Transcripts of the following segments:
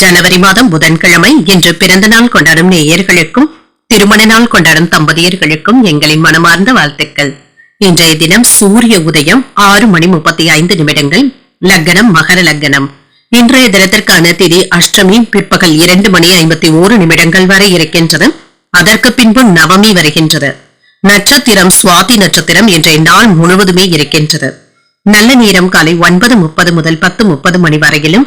ஜனவரி மாதம் புதன்கிழமை இன்று பிறந்த நாள் கொண்டாடும் நேயர்களுக்கும் திருமண நாள் கொண்டாடும் தம்பதியர்களுக்கும் எங்களின் மனமார்ந்த வாழ்த்துக்கள். இன்றைய தினம் சூரிய உதயம் ஆறு மணி முப்பத்தி ஐந்து நிமிடங்கள் லக்னம் மகர லக்னம். இன்றைய தினத்திற்கான திதி அஷ்டமி பிற்பகல் இரண்டு மணி ஐம்பத்தி ஓரு நிமிடங்கள் வரை இருக்கின்றது. அதற்கு பின்பு நவமி வருகின்றது. நட்சத்திரம் சுவாதி நட்சத்திரம் இன்றைய நாள் முழுவதுமே இருக்கின்றது. நல்ல நேரம் காலை ஒன்பது முப்பது முதல் பத்து முப்பது மணி வரையிலும்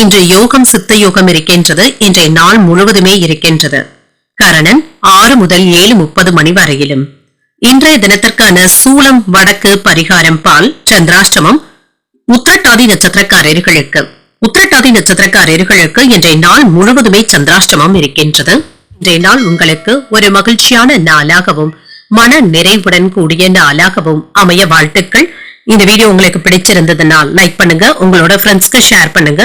இன்று யோகம் சித்த யோகம் இருக்கின்றது. இன்றைய நாள் முழுவதுமே இருக்கின்றது. கரணன் ஆறு முதல் ஏழு முப்பது மணி வரையிலும். இன்றைய தினத்திற்கான சூளம் வடக்கு பரிகாரம் பால் சந்திராஷ்டமம் உத்திரட்டாதி நட்சத்திரக்காரர்களுக்கு. உத்திரட்டாதி நட்சத்திரக்காரர்களுக்கு இன்றைய நாள் முழுவதுமே சந்திராஷ்டமம் இருக்கின்றது. இன்றைய நாள் உங்களுக்கு ஒரு மகிழ்ச்சியான நாளாகவும் மன நிறைவுடன் கூடிய நாளாகவும் அமைய வாழ்த்துக்கள். இந்த வீடியோ உங்களுக்கு பிடிச்சிருந்ததுனால் லைக் பண்ணுங்க. உங்களோட ஃப்ரெண்ட்ஸ்க்கு ஷேர் பண்ணுங்க.